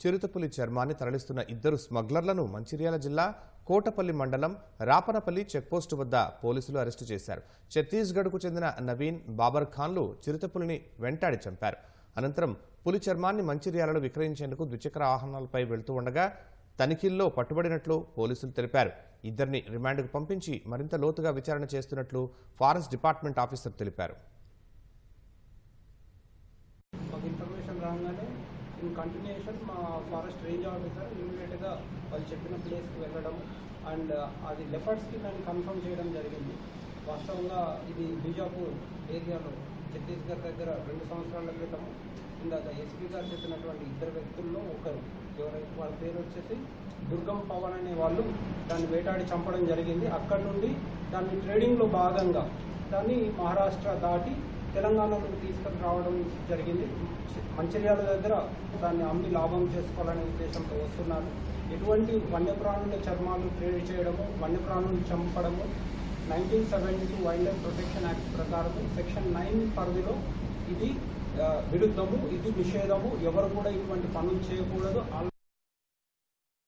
చిరుతపులి చర్మాన్ని తరలిస్తున్న ఇద్దరు స్మగ్లర్లను మంచిర్యాల జిల్లా కోటపల్లి మండలం రాపనపల్లి చెక్పోస్టు వద్ద పోలీసులు అరెస్టు చేశారు. ఛత్తీస్గఢ్కు చెందిన నవీన్ బాబర్ ఖాన్లు చిరుతపులిని వెంటాడి చంపారు. అనంతరం పులి చర్మాన్ని మంచిర్యాలలో విక్రయించేందుకు ద్విచక్ర వాహనాలపై వెళ్తూ ఉండగా తనిఖీల్లో పట్టుబడినట్లు పోలీసులు తెలిపారు. ఇద్దరిని రిమాండ్కు పంపించి మరింత లోతుగా విచారణ చేస్తున్నట్లు ఫారెస్ట్ డిపార్ట్మెంట్ ఆఫీసర్ తెలిపారు. ఇన్ కంటిన్యూషన్ మా ఫారెస్ట్ రేంజ్ ఆఫీసర్ ఇమీడియట్గా వాళ్ళు చెప్పిన ప్లేస్కి వెళ్ళడం అండ్ uh, అది లెఫర్ట్స్కి దాన్ని కన్ఫర్మ్ చేయడం జరిగింది. వాస్తవంగా ఇది బీజాపూర్ ఏరియాలో ఛత్తీస్గఢ్ దగ్గర రెండు సంవత్సరాల క్రితం ఇందాక ఎస్పీ గారు చెప్పినటువంటి ఇద్దరు వ్యక్తుల్లో ఒకరు. ఎవరైతే వాళ్ళ పేరు వచ్చేసి దుర్గం పవన్ అనే వాళ్ళు దాన్ని వేటాడి చంపడం జరిగింది. అక్కడ నుండి దాన్ని ట్రేడింగ్లో భాగంగా దాన్ని మహారాష్ట్ర దాటి తెలంగాణలో తీసుకొని రావడం జరిగింది. మంచిర్యాల దగ్గర దాన్ని అమ్మి లాభం చేసుకోవాలనే ఉద్దేశంతో వస్తున్నారు. ఎటువంటి వన్యప్రాణుల చర్మాలు ట్రేడ్ చేయడము వన్యప్రాణులు చంపడము nineteen seventy two wildlife protection act ప్రకారం సెక్షన్ నైన్ పరిధిలో ఇది విరుద్ధము ఇది నిషేధము. ఎవరు కూడా ఇటువంటి పనులు చేయకూడదు.